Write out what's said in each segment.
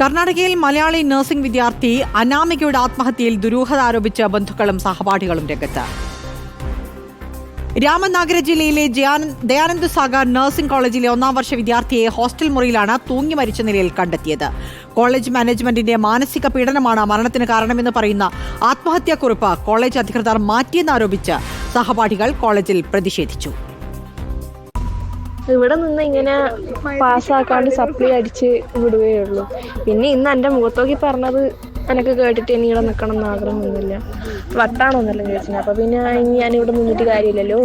കർണാടകയിൽ മലയാളി നഴ്സിംഗ് വിദ്യാർത്ഥി അനാമികയുടെ ആത്മഹത്യയിൽ ദുരൂഹത ആരോപിച്ച ബന്ധുക്കളും സഹപാഠികളും രംഗത്ത്. രാമനാഗര ജില്ലയിലെ ദയാനന്ദ സാഗർ നഴ്സിംഗ് കോളേജിലെ ഒന്നാം വർഷ വിദ്യാർത്ഥിയെ ഹോസ്റ്റൽ മുറിയിലാണ് തൂങ്ങി മരിച്ച നിലയിൽ കണ്ടെത്തിയത്. കോളേജ് മാനേജ്മെന്റിന്റെ മാനസിക പീഡനമാണ് മരണത്തിന് കാരണമെന്ന് പറയുന്ന ആത്മഹത്യാക്കുറിപ്പ് കോളേജ് അധികൃതർ മാറ്റിയെന്നാരോപിച്ച് സഹപാഠികൾ കോളേജിൽ പ്രതിഷേധിച്ചു. ഇവിടെ നിന്ന് ഇങ്ങനെ പാസ്സാക്കാണ്ട് സപ്ലി അടിച്ച് വിടുകയുള്ളൂ പിന്നെ ഇന്ന് എന്റെ മുഖത്തോക്കി പറഞ്ഞത് എനിക്ക് കേട്ടിട്ട് ഇനി ഇവിടെ നിൽക്കണം എന്ന് ആഗ്രഹമൊന്നുമില്ല വട്ടാണോന്നല്ല ചോദിച്ചത്. അപ്പോൾ പിന്നെ ഇനി ഞാൻ ഇവിടെ നിന്നിട്ട് കാര്യമില്ലല്ലോ.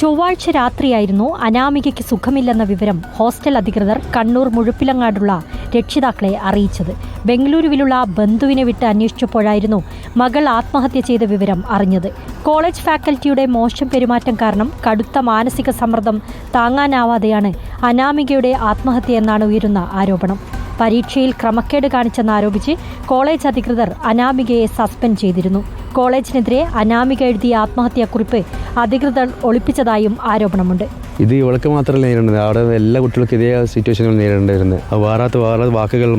ചൊവ്വാഴ്ച രാത്രിയായിരുന്നു അനാമികയ്ക്ക് സുഖമില്ലെന്ന വിവരം ഹോസ്റ്റൽ അധികൃതർ കണ്ണൂർ മുഴുപ്പിലങ്ങാടുള്ള രക്ഷിതാക്കളെ അറിയിച്ചത്. ബംഗളൂരുവിലുള്ള ബന്ധുവിനെ വിട്ട് അന്വേഷിച്ചപ്പോഴായിരുന്നു മകൾ ആത്മഹത്യ ചെയ്ത വിവരം അറിഞ്ഞത്. കോളേജ് ഫാക്കൽറ്റിയുടെ മോശം പെരുമാറ്റം കാരണം കടുത്ത മാനസിക സമ്മർദ്ദം താങ്ങാനാവാതെയാണ് അനാമികയുടെ ആത്മഹത്യ എന്നാണ് ഉയരുന്ന ആരോപണം. പരീക്ഷയിൽ ക്രമക്കേട് കാണിച്ചെന്നാരോപിച്ച് കോളേജ് അധികൃതർ അനാമികയെ സസ്പെൻഡ് ചെയ്തിരുന്നു. കോളേജിനെതിരെ അനാമിക എഴുതിയ ആത്മഹത്യാക്കുറിപ്പ് അധികൃതർ ഒളിപ്പിച്ചതായും ആരോപണമുണ്ട്. ഇത് ഇവൾക്ക് മാത്രമല്ല നേരിടുന്നത് അവിടെ എല്ലാ കുട്ടികൾക്കും ഇതേ സിറ്റുവേഷനുകൾ നേരിടേണ്ടിരുന്നത് അത് വേറാത്ത വേറെ വാക്കുകൾ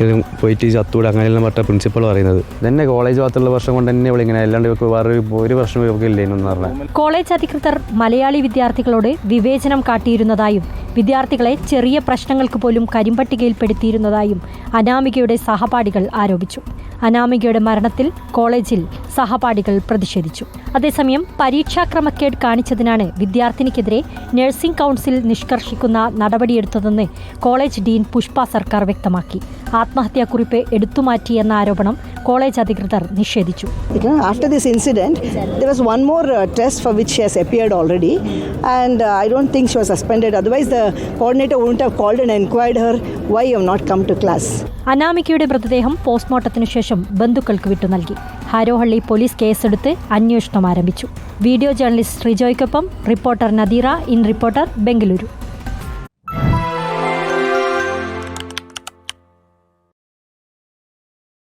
ഇത് പോയിട്ട് ചത്തൂടെ അങ്ങനെയെല്ലാം മറ്റ പ്രിൻസിപ്പൾ പറയുന്നത്. തന്നെ കോളേജ് ഭാഗത്തുള്ള വർഷം കൊണ്ട് തന്നെ ഇവളിങ്ങനെ അല്ലാണ്ട് ഇവർക്ക് വേറെ ഒരു- വർഷം ഇവർക്ക് ഇല്ലേന്ന് പറഞ്ഞത് കോളേജ് അധികൃതർ മലയാളി വിദ്യാർത്ഥികളോട് വിവേചനം കാട്ടിയിരുന്നതായും വിദ്യാർത്ഥികളെ ചെറിയ പ്രശ്നങ്ങൾക്ക് പോലും കരിമ്പട്ടികയിൽപ്പെടുത്തിയിരുന്നതായും അനാമികയുടെ സഹപാഠികൾ ആരോപിച്ചു. അനാമികയുടെ മരണത്തിൽ കോളേജിൽ സഹപാഠികൾ പ്രതിഷേധിച്ചു. അതേസമയം പരീക്ഷാക്രമക്കേട് കാണിച്ചതിനാണ് വിദ്യാർത്ഥിനിക്കെതിരെ നഴ്സിംഗ് കൗൺസിൽ നിഷ്കർഷിക്കുന്ന നടപടിയെടുത്തതെന്ന് കോളേജ് ഡീൻ പുഷ്പ സർക്കാർ വ്യക്തമാക്കി. ആത്മഹത്യാക്കുറിപ്പ് എടുത്തുമാറ്റിയെന്ന ആരോപണം കോളേജ് അധികൃതർ നിഷേധിച്ചു. After this incident there was one more test for which has appeared already and I don't think she was suspend otherwise the coordinator called and enquired her why have not come to class അനാമികയുടെ മൃതദേഹം പോസ്റ്റ്മോർട്ടത്തിന് ശേഷം ബന്ധുക്കൾക്ക് വിട്ടു നൽകി. ഹാരോഹള്ളി police കേസെടുത്ത് അന്വേഷണം ആരംഭിച്ചു. Video journalist ശ്രീജോയ്ക്കൊപ്പം reporter Nadeera in reporter Bengaluru.